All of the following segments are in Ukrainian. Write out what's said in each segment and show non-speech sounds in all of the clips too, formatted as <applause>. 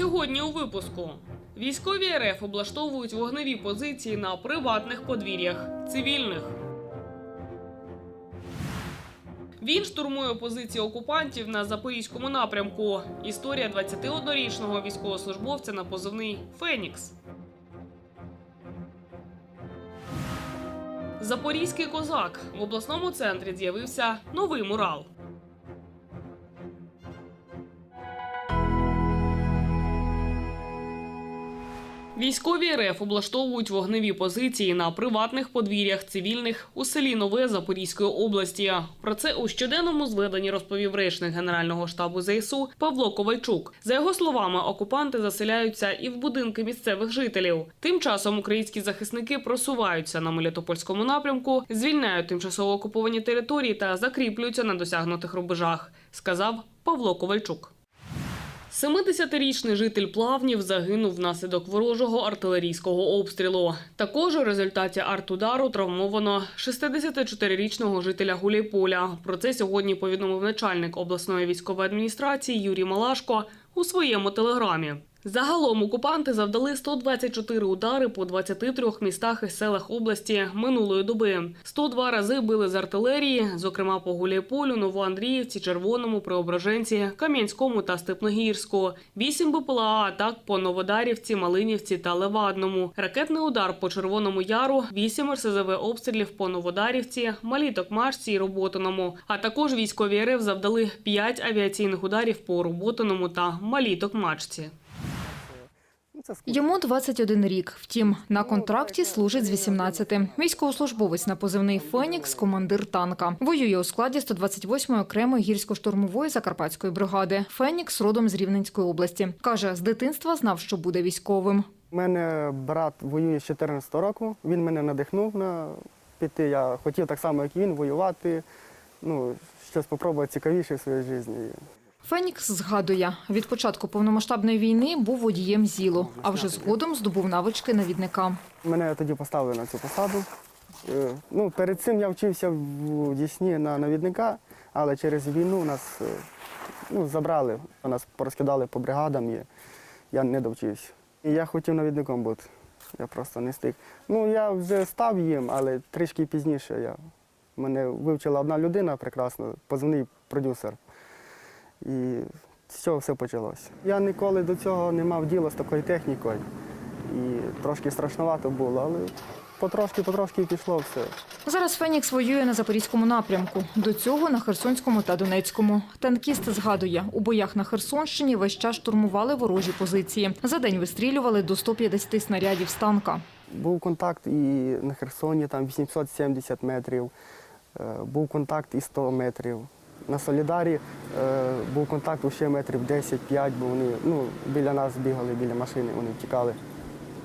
Сьогодні у випуску військові РФ облаштовують вогневі позиції на приватних подвір'ях цивільних. Він штурмує позиції окупантів на запорізькому напрямку. Історія 21-річного військовослужбовця на позивний Фенікс. Запорізький козак в обласному центрі з'явився новий мурал. Військові РФ облаштовують вогневі позиції на приватних подвір'ях цивільних у селі Нове Запорізької області. Про це у щоденному зведенні розповів речник Генерального штабу ЗСУ Павло Ковальчук. За його словами, окупанти заселяються і в будинки місцевих жителів. Тим часом українські захисники просуваються на Мелітопольському напрямку, звільняють тимчасово окуповані території та закріплюються на досягнутих рубежах, сказав Павло Ковальчук. 70-річний житель плавнів загинув внаслідок ворожого артилерійського обстрілу. Також у результаті артудару травмовано 64-річного жителя Гуляйполя. Про це сьогодні повідомив начальник обласної військової адміністрації Юрій Малашко у своєму телеграмі. Загалом окупанти завдали 124 удари по 23 містах і селах області минулої доби. 102 рази били з артилерії, зокрема по Гуляйполю, Новоандріївці, Червоному, Преображенці, Кам'янському та Степногірську. 8 БПЛА атак по Новодарівці, Малинівці та Левадному. Ракетний удар по Червоному Яру, 8 РСЗВ обстрілів по Новодарівці, Малій Токмашці і Роботиному. А також військові РФ завдали 5 авіаційних ударів по Роботиному та Малій Токмачці. Ну, Це скучно. Йому 21 рік. Втім, на контракті служить з 18. Військовослужбовець на позивний Фенікс, командир танка. Воює у складі 128-ї окремої гірсько-штурмової закарпатської бригади. Фенікс родом з Рівненської області. Каже, з дитинства знав, що буде військовим. У мене брат воює з 14 року. Він мене надихнув на піти. Я хотів так само, як і він, воювати. Ну, щось спробувати цікавіше в своїй житті. Фенікс згадує, від початку повномасштабної війни був водієм ЗІЛу, а вже згодом здобув навички навідника. Мене тоді поставили на цю посаду. Е, Ну, перед цим я вчився в Дісні на навідника, але через війну нас е, ну, забрали, нас порозкидали по бригадам і я не довчився. І я хотів навідником бути. Я просто не встиг. Ну, я вже став їм, але трішки пізніше я. Мене вивчила одна людина прекрасно, позивний продюсер. І з цього все почалося. Я ніколи до цього не мав діла з такою технікою. І трошки страшновато було, але потрошки-потрошки пішло все. Зараз Фенікс воює на запорізькому напрямку. До цього на Херсонському та Донецькому. Танкіст згадує, у боях на Херсонщині весь час штурмували ворожі позиції. За день вистрілювали до 150 снарядів з танка. Був контакт і на Херсоні, там 870 метрів, е, був контакт і 100 метрів. На Солідарі е, був контакт ще метрів 10-5, бо вони ну, біля нас бігали, біля машини, вони втікали.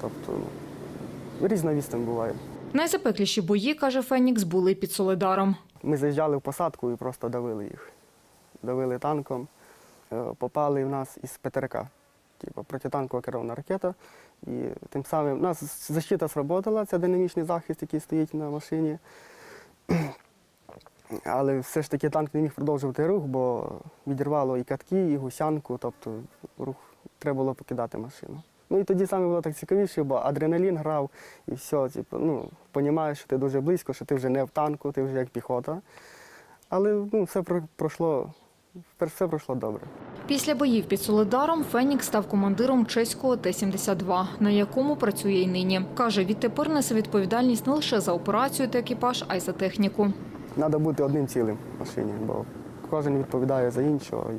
Тобто ну, різна відстань буває. Найзапекліші бої, каже Фенікс, були під Соледаром. Ми заїжджали в посадку і просто давили їх. Давили танком, Е, попали в нас із ПТРК, типу протитанкова керована ракета. І тим самим у нас защита сработала, це динамічний захист, який стоїть на машині. Але все ж таки танк не міг продовжувати рух, бо відірвало і катки, і гусянку, тобто рух треба було покидати машину. Ну і тоді саме було так цікавіше, бо адреналін грав і все, типу, ну, розумієш, що ти дуже близько, що ти вже не в танку, ти вже як піхота. Але ну, все пройшло, все пройшло добре. Після боїв під Соледаром Фенікс став командиром чеського Т-72, на якому працює й нині. Каже, відтепер несе відповідальність не лише за операцію та екіпаж, а й за техніку. Треба бути одним цілим в машині, бо кожен відповідає за іншого.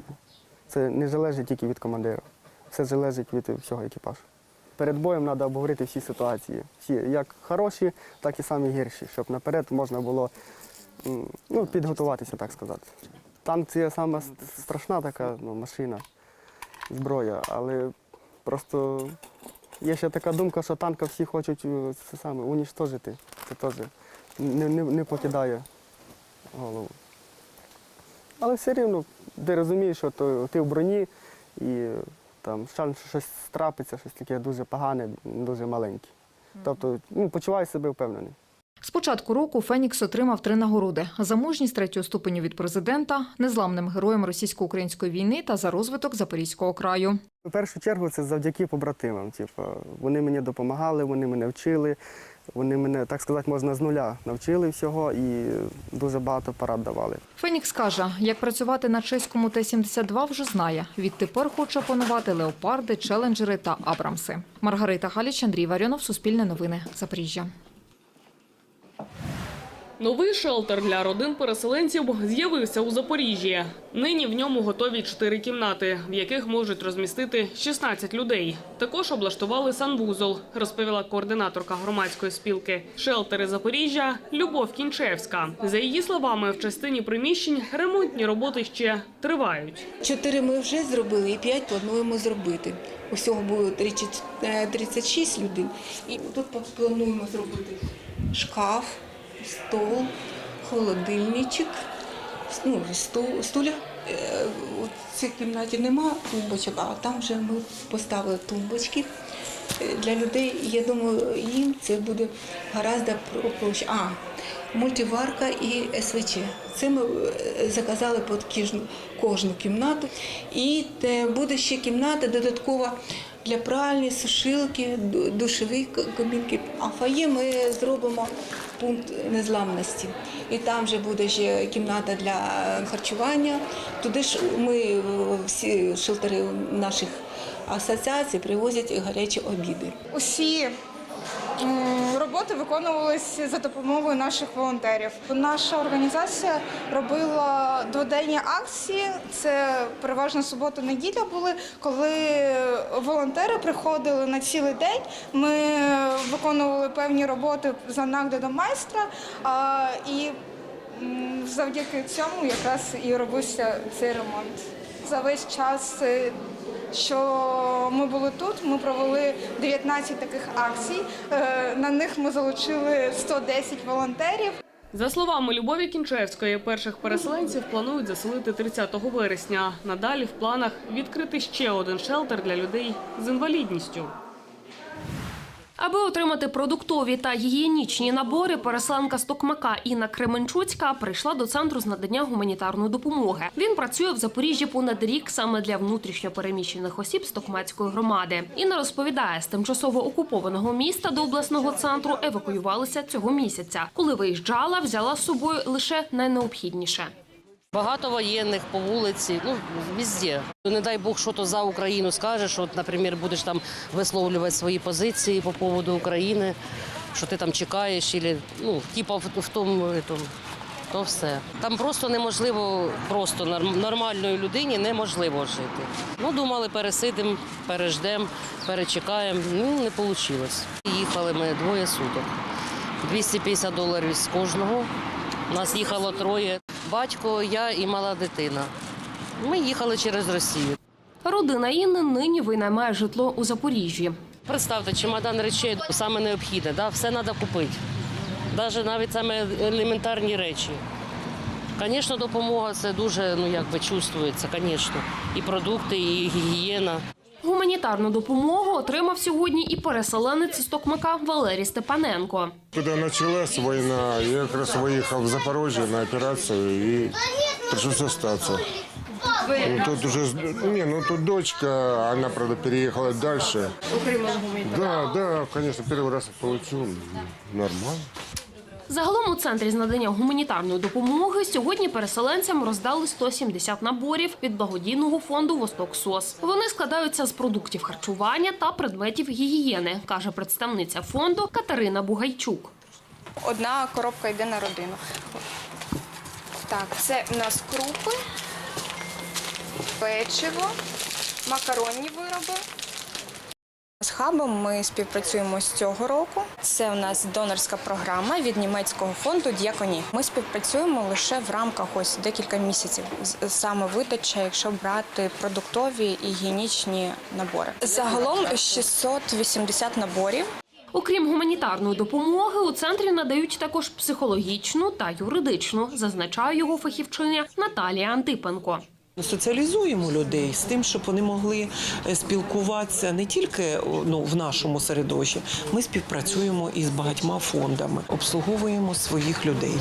Це не залежить тільки від командира, все залежить від всього екіпажу. Перед боєм треба обговорити всі ситуації, всі як хороші, так і самі гірші, щоб наперед можна було ну, підготуватися, так сказати. Танк це сама с- страшна така ну, машина, зброя, але просто є ще така думка, що танка всі хочуть е, це саме уніштожити. Це теж не, не, не покидає голову. Але все рівно ти розумієш, що то, ти в броні і там шанс, що щось трапиться, щось таке дуже погане, дуже маленьке. Тобто ну, почуваю себе впевнений. З початку року Фенікс отримав три нагороди за мужність третього ступеню від президента, незламним героєм російсько-української війни та за розвиток Запорізького краю. В першу чергу це завдяки побратимам. Типу, вони мені допомагали, вони мене вчили, вони мене, так сказати, можна з нуля навчили всього і дуже багато порад давали. Фенікс каже, як працювати на чеському Т-72 вже знає. Відтепер хоче опанувати леопарди, челенджери та абрамси. Маргарита Галіч, Андрій Варіонов, Суспільне новини, Запоріжжя. Новий шелтер для родин переселенців з'явився у Запоріжжі. Нині в ньому готові чотири кімнати, в яких можуть розмістити 16 людей. Також облаштували санвузол, розповіла координаторка громадської спілки Шелтери Запоріжжя Любов Кінчевська. За її словами, в частині приміщень ремонтні роботи ще тривають. Чотири ми вже зробили і п'ять плануємо зробити. Усього буде 30 е, 36 людей. І тут плануємо зробити шкаф, стол, холодильничок, ну, стул, стуля. Е, У цій кімнаті нема тумбочок, а там вже ми поставили тумбочки е, для людей. Я думаю, їм це буде гораздо про- проще. А, мультиварка і СВЧ. Це ми е, заказали під кожну, кімнату. І буде ще кімната додаткова для пральні, сушилки, душові кабінки. А фає ми зробимо пункт незламності. І там вже буде ще кімната для харчування. Туди ж ми е, всі шелтери наших асоціацій привозять гарячі обіди. Усі роботи виконувалися за допомогою наших волонтерів. Наша організація робила дводенні акції. Це переважно субота-неділя були, коли волонтери приходили на цілий день. Ми виконували певні роботи за наглядом майстра. І завдяки цьому якраз і робився цей ремонт. За весь час е, що ми були тут. Ми провели 19 таких акцій. Е, На них ми залучили 110 волонтерів. За словами Любові Кінчевської, перших переселенців планують заселити 30 вересня. Надалі в планах відкрити ще один шелтер для людей з інвалідністю. Аби отримати продуктові та гігієнічні набори, переселенка з Токмака Інна Кременчуцька прийшла до центру з надання гуманітарної допомоги. Він працює в Запоріжжі понад рік саме для внутрішньо переміщених осіб з Токмацької громади. Інна розповідає, з тимчасово окупованого міста до обласного центру евакуювалися цього місяця. Коли виїжджала, взяла з собою лише найнеобхідніше. Багато воєнних по вулиці, ну везде. Не дай Бог, що то за Україну скажеш, що, наприклад, будеш там висловлювати свої позиції по поводу України, що ти там чекаєш, або, ну, типа в, в тому, етому, то все. Там просто неможливо, просто норм- нормальної людині неможливо жити. Ну, думали, пересидимо, переждемо, перечекаємо. Ну, не вийшло. Їхали ми двоє суток. 250 доларів з кожного. Нас їхало троє. Батько, я і мала дитина. Ми їхали через Росію. Родина Інни нині винаймає житло у Запоріжжі. Представте, чемодан речей саме необхідне, да? все треба купити. Навіть навіть саме елементарні речі. Звісно, допомога це дуже ну, якби, чувствується, звісно. І продукти, і гігієна. Гуманітарну допомогу отримав сьогодні і переселенець з Токмака Валерій Степаненко. Когда началась война, я как раз выехал в Запорожье на операцию и пришлось остаться. Ну, тут уже, не, ну тут дочка, она, правда, переехала дальше. Да, да, конечно, первый раз получил, нормально. Загалом у центрі з надання гуманітарної допомоги сьогодні переселенцям роздали 170 наборів від благодійного фонду Восток СОС. Вони складаються з продуктів харчування та предметів гігієни, каже представниця фонду Катерина Бугайчук. Одна коробка йде на родину. Так, це у нас крупи, печиво, макаронні вироби. Хабом ми співпрацюємо з цього року. Це у нас донорська програма від німецького фонду Діаконі. Ми співпрацюємо лише в рамках ось декілька місяців. Саме видача, якщо брати продуктові і гігієнічні набори. Загалом 680 наборів. Окрім гуманітарної допомоги, у центрі надають також психологічну та юридичну, зазначає його фахівчиня Наталія Антипенко. Соціалізуємо людей з тим, щоб вони могли е, спілкуватися не тільки ну, в нашому середовищі. Ми співпрацюємо із багатьма фондами, обслуговуємо своїх людей.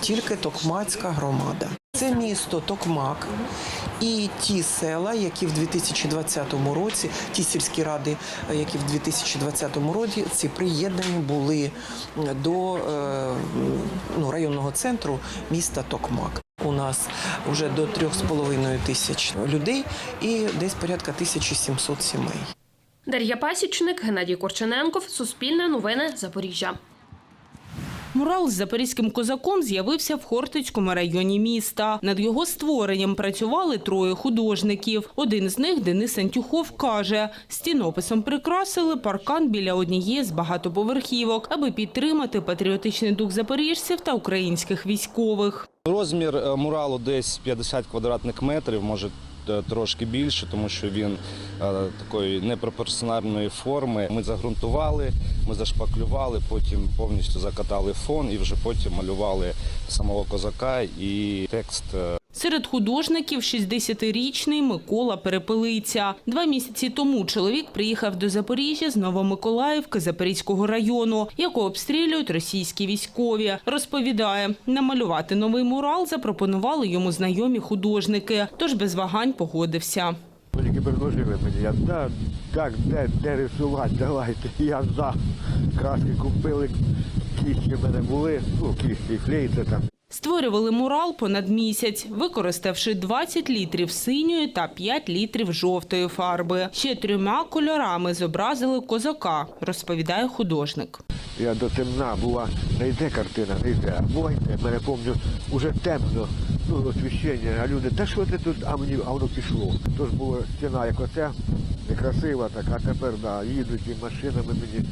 Тільки Токмацька громада. Це місто Токмак і ті села, які в 2020 році, ті сільські ради, е, які в 2020 році приєднані були до е, ну, районного центру міста Токмак. У нас вже до 3,5 тисяч людей і десь порядка 1700 сімей. Дар'я Пасічник, Геннадій Корчененков, Суспільне новини, Запоріжжя. Мурал з запорізьким козаком з'явився в Хортицькому районі міста. Над його створенням працювали троє художників. Один з них, Денис Антюхов, каже, стінописом прикрасили паркан біля однієї з багатоповерхівок, аби підтримати патріотичний дух запоріжців та українських військових. Розмір е, муралу десь 50 квадратних метрів, може трошки більше, тому що він е, такої непропорціональної форми. Ми загрунтували, ми зашпаклювали, потім повністю закатали фон і вже потім малювали самого козака і текст. Серед художників 60-річний Микола Перепелиця. Два місяці тому чоловік приїхав до Запоріжжя з Новомиколаївки Запорізького району, яку обстрілюють російські військові. Розповідає, намалювати новий мурал запропонували йому знайомі художники, тож без вагань погодився. Тільки предложили мені, я да, де, де рисувати, давайте. <laughs> Я за. Краски купили, кісті в мене були, ну, кісті, клей, там. Створювали мурал понад місяць, використавши 20 літрів синьої та 5 літрів жовтої фарби. Ще трьома кольорами зобразили козака, розповідає художник. Я до темна була, не йде картина, не йде. А бувайте, мене пам'ятаю, уже темно, ну, освіщення, а люди, та що ти тут, а мені, а воно пішло. Тож була стіна як оця, некрасива так, а тепер, да, їдуть і машинами мені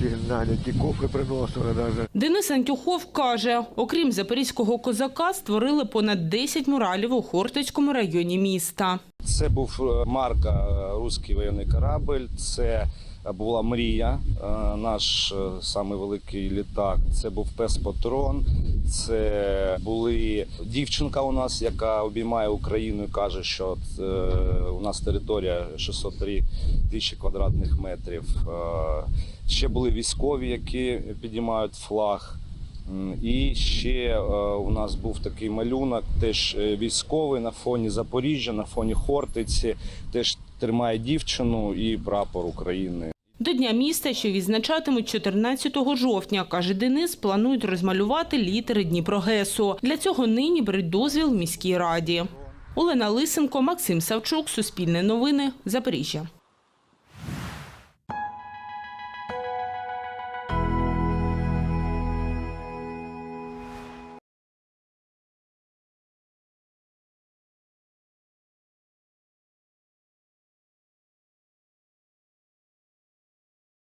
сигналять, і приносили навіть. Денис Антюхов каже, окрім запорізького козака, створили понад 10 муралів у Хортицькому районі міста. Це був е, марка е, «Руський воєнний корабль», це була мрія, е, наш е, самий великий літак. Це був пес Патрон. Це були дівчинка у нас, яка обіймає Україну і каже, що е, у нас територія 603 тисячі квадратних метрів. Ще були військові, які підіймають флаг. І ще у нас був такий малюнок, теж військовий на фоні Запоріжжя, на фоні Хортиці, теж тримає дівчину і прапор України. До Дня міста, що відзначатимуть 14 жовтня, каже Денис, планують розмалювати літери Дніпрогесу. Для цього нині беруть дозвіл в міській раді. Олена Лисенко, Максим Савчук, Суспільне новини, Запоріжжя.